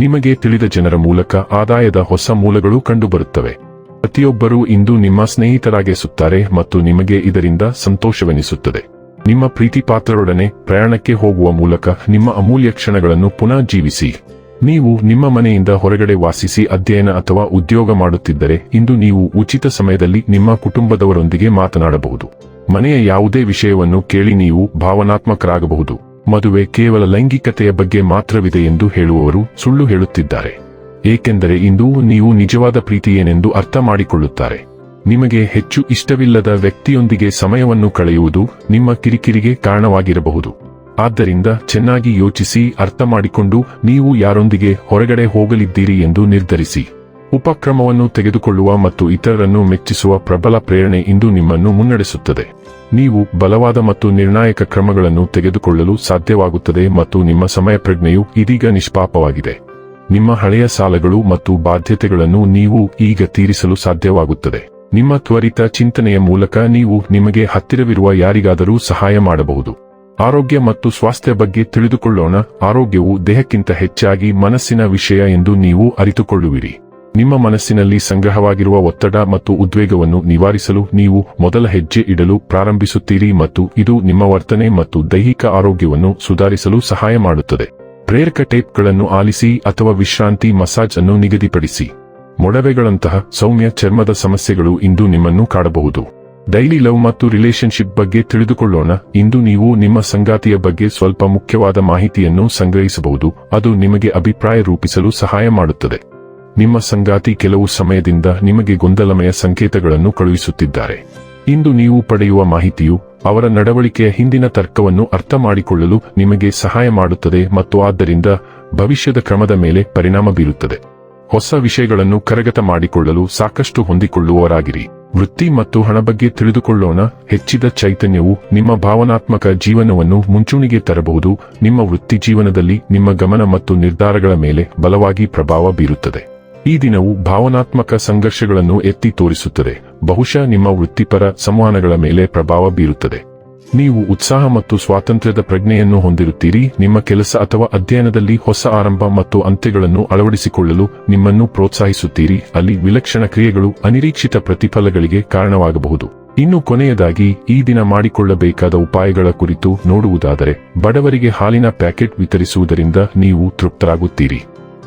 ನಿಮಗೆ ತಿಳಿದ ಜನರ ಮೂಲಕ ಆದಾಯದ ಹೊಸ ಮೂಲಗಳು ಕಂಡುಬರುತ್ತವೆ. ಪ್ರತಿಯೊಬ್ಬರೂ ಇಂದು ನಿಮ್ಮ ಸ್ನೇಹಿತರಾಗಿಸುತ್ತಾರೆ ಮತ್ತು ನಿಮಗೆ ಇದರಿಂದ ಸಂತೋಷವೆನಿಸುತ್ತದೆ. ನಿಮ್ಮ ಪ್ರೀತಿಪಾತ್ರರೊಡನೆ ಪ್ರಯಾಣಕ್ಕೆ ಹೋಗುವ ಮೂಲಕ ನಿಮ್ಮ ಅಮೂಲ್ಯ ಕ್ಷಣಗಳನ್ನು ಪುನಃ ಜೀವಿಸಿ. ನೀವು ನಿಮ್ಮ ಮನೆಯಿಂದ ಹೊರಗಡೆ ವಾಸಿಸಿ ಅಧ್ಯಯನ ಅಥವಾ ಉದ್ಯೋಗ ಮಾಡುತ್ತಿದ್ದರೆ ಇಂದು ನೀವು ಉಚಿತ ಸಮಯದಲ್ಲಿ ನಿಮ್ಮ ಕುಟುಂಬದವರೊಂದಿಗೆ ಮಾತನಾಡಬಹುದು. ಮನೆಯ ಯಾವುದೇ ವಿಷಯವನ್ನು ಕೇಳಿ ನೀವು ಭಾವನಾತ್ಮಕರಾಗಬಹುದು. ಮದುವೆ ಕೇವಲ ಲೈಂಗಿಕತೆಯ ಬಗ್ಗೆ ಮಾತ್ರವಿದೆ ಎಂದು ಹೇಳುವವರು ಸುಳ್ಳು ಹೇಳುತ್ತಿದ್ದಾರೆ. ಏಕೆಂದರೆ ಇಂದು ನೀವು ನಿಜವಾದ ಪ್ರೀತಿಯೇನೆಂದು ಅರ್ಥ ಮಾಡಿಕೊಳ್ಳುತ್ತಾರೆ. ನಿಮಗೆ ಹೆಚ್ಚು ಇಷ್ಟವಿಲ್ಲದ ವ್ಯಕ್ತಿಯೊಂದಿಗೆ ಸಮಯವನ್ನು ಕಳೆಯುವುದು ನಿಮ್ಮ ಕಿರಿಕಿರಿಗೆ ಕಾರಣವಾಗಿರಬಹುದು. ಆದ್ದರಿಂದ ಚೆನ್ನಾಗಿ ಯೋಚಿಸಿ ಅರ್ಥ ಮಾಡಿಕೊಂಡು ನೀವು ಯಾರೊಂದಿಗೆ ಹೊರಗಡೆ ಹೋಗಲಿದ್ದೀರಿ ಎಂದು ನಿರ್ಧರಿಸಿ. ಉಪಕ್ರಮವನ್ನು ತೆಗೆದುಕೊಳ್ಳುವ ಮತ್ತು ಇತರರನ್ನು ಮೆಚ್ಚಿಸುವ ಪ್ರಬಲ ಪ್ರೇರಣೆ ಇಂದು ನಿಮ್ಮನ್ನು ಮುನ್ನಡೆಸುತ್ತದೆ. ನೀವು ಬಲವಾದ ಮತ್ತು ನಿರ್ಣಾಯಕ ಕ್ರಮಗಳನ್ನು ತೆಗೆದುಕೊಳ್ಳಲು ಸಾಧ್ಯವಾಗುತ್ತದೆ ಮತ್ತು ನಿಮ್ಮ ಸಮಯ ಪ್ರಜ್ಞೆಯು ಇದೀಗ ನಿಷ್ಪಾಪವಾಗಿದೆ. ನಿಮ್ಮ ಹಳೆಯ ಸಾಲಗಳು ಮತ್ತು ಬಾಧ್ಯತೆಗಳನ್ನು ನೀವು ಈಗ ತೀರಿಸಲು ಸಾಧ್ಯವಾಗುತ್ತದೆ. ನಿಮ್ಮ ತ್ವರಿತ ಚಿಂತನೆಯ ಮೂಲಕ ನೀವು ನಿಮಗೆ ಹತ್ತಿರವಿರುವ ಯಾರಿಗಾದರೂ ಸಹಾಯ ಮಾಡಬಹುದು. ಆರೋಗ್ಯ ಮತ್ತು ಸ್ವಾಸ್ಥ್ಯ ಬಗ್ಗೆ ತಿಳಿದುಕೊಳ್ಳೋಣ. ಆರೋಗ್ಯವು ದೇಹಕ್ಕಿಂತ ಹೆಚ್ಚಾಗಿ ಮನಸ್ಸಿನ ವಿಷಯ ಎಂದು ನೀವು ಅರಿತುಕೊಳ್ಳುವಿರಿ. ನಿಮ್ಮ ಮನಸ್ಸಿನಲ್ಲಿ ಸಂಗ್ರಹವಾಗಿರುವ ಒತ್ತಡ ಮತ್ತು ಉದ್ವೇಗವನ್ನು ನಿವಾರಿಸಲು ನೀವು ಮೊದಲ ಹೆಜ್ಜೆ ಇಡಲು ಪ್ರಾರಂಭಿಸುತ್ತೀರಿ ಮತ್ತು ಇದು ನಿಮ್ಮ ವರ್ತನೆ ಮತ್ತು ದೈಹಿಕ ಆರೋಗ್ಯವನ್ನು ಸುಧಾರಿಸಲು ಸಹಾಯ ಮಾಡುತ್ತದೆ. ಪ್ರೇರಕ ಟೇಪ್ಗಳನ್ನು ಆಲಿಸಿ ಅಥವಾ ವಿಶ್ರಾಂತಿ ಮಸಾಜ್ ಅನ್ನು ನಿಗದಿಪಡಿಸಿ. ಮೊಡವೆಗಳಂತಹ ಸೌಮ್ಯ ಚರ್ಮದ ಸಮಸ್ಯೆಗಳು ಇಂದು ನಿಮ್ಮನ್ನು ಕಾಡಬಹುದು. ಡೈಲಿ ಲವ್ ಮತ್ತು ರಿಲೇಶನ್ಶಿಪ್ ಬಗ್ಗೆ ತಿಳಿದುಕೊಳ್ಳೋಣ. ಇಂದು ನೀವು ನಿಮ್ಮ ಸಂಗಾತಿಯ ಬಗ್ಗೆ ಸ್ವಲ್ಪ ಮುಖ್ಯವಾದ ಮಾಹಿತಿಯನ್ನು ಸಂಗ್ರಹಿಸಬಹುದು. ಅದು ನಿಮಗೆ ಅಭಿಪ್ರಾಯ ರೂಪಿಸಲು ಸಹಾಯ ಮಾಡುತ್ತದೆ. ನಿಮ್ಮ ಸಂಗಾತಿ ಕೆಲವು ಸಮಯದಿಂದ ನಿಮಗೆ ಗೊಂದಲಮಯ ಸಂಕೇತಗಳನ್ನು ಕಳುಹಿಸುತ್ತಿದ್ದಾರೆ. ಇಂದು ನೀವು ಪಡೆಯುವ ಮಾಹಿತಿಯು ಅವರ ನಡವಳಿಕೆಯ ಹಿಂದಿನ ತರ್ಕವನ್ನು ಅರ್ಥ ಮಾಡಿಕೊಳ್ಳಲು ನಿಮಗೆ ಸಹಾಯ ಮಾಡುತ್ತದೆ ಮತ್ತು ಆದ್ದರಿಂದ ಭವಿಷ್ಯದ ಕ್ರಮದ ಮೇಲೆ ಪರಿಣಾಮ ಬೀರುತ್ತದೆ. ಹೊಸ ವಿಷಯಗಳನ್ನು ಕರಗತ ಮಾಡಿಕೊಳ್ಳಲು ಸಾಕಷ್ಟು ಹೊಂದಿಕೊಳ್ಳುವವರಾಗಿರಿ. ವೃತ್ತಿ ಮತ್ತು ಹಣ ಬಗ್ಗೆ ತಿಳಿದುಕೊಳ್ಳೋಣ. ಹೆಚ್ಚಿದ ಚೈತನ್ಯವು ನಿಮ್ಮ ಭಾವನಾತ್ಮಕ ಜೀವನವನ್ನು ಮುಂಚೂಣಿಗೆ ತರಬಹುದು. ನಿಮ್ಮ ವೃತ್ತಿ ಜೀವನದಲ್ಲಿ ನಿಮ್ಮ ಗಮನ ಮತ್ತು ನಿರ್ಧಾರಗಳ ಮೇಲೆ ಬಲವಾಗಿ ಪ್ರಭಾವ ಬೀರುತ್ತದೆ. ಈ ದಿನವು ಭಾವನಾತ್ಮಕ ಸಂಘರ್ಷಗಳನ್ನು ಎತ್ತಿ ತೋರಿಸುತ್ತದೆ. ಬಹುಶಃ ನಿಮ್ಮ ವೃತ್ತಿಪರ ಸಂವಹನಗಳ ಮೇಲೆ ಪ್ರಭಾವ ಬೀರುತ್ತದೆ. ನೀವು ಉತ್ಸಾಹ ಮತ್ತು ಸ್ವಾತಂತ್ರ್ಯದ ಪ್ರಜ್ಞೆಯನ್ನು ಹೊಂದಿರುತ್ತೀರಿ. ನಿಮ್ಮ ಕೆಲಸ ಅಥವಾ ಅಧ್ಯಯನದಲ್ಲಿ ಹೊಸ ಆರಂಭ ಮತ್ತು ಅಂತ್ಯಗಳನ್ನು ಅಳವಡಿಸಿಕೊಳ್ಳಲು ನಿಮ್ಮನ್ನು ಪ್ರೋತ್ಸಾಹಿಸುತ್ತೀರಿ. ಅಲ್ಲಿ ವಿಲಕ್ಷಣ ಕ್ರಿಯೆಗಳು ಅನಿರೀಕ್ಷಿತ ಪ್ರತಿಫಲಗಳಿಗೆ ಕಾರಣವಾಗಬಹುದು. ಇನ್ನು ಕೊನೆಯದಾಗಿ, ಈ ದಿನ ಮಾಡಿಕೊಳ್ಳಬೇಕಾದ ಉಪಾಯಗಳ ಕುರಿತು ನೋಡುವುದಾದರೆ, ಬಡವರಿಗೆ ಹಾಲಿನ ಪ್ಯಾಕೆಟ್ ವಿತರಿಸುವುದರಿಂದ ನೀವು ತೃಪ್ತರಾಗುತ್ತೀರಿ.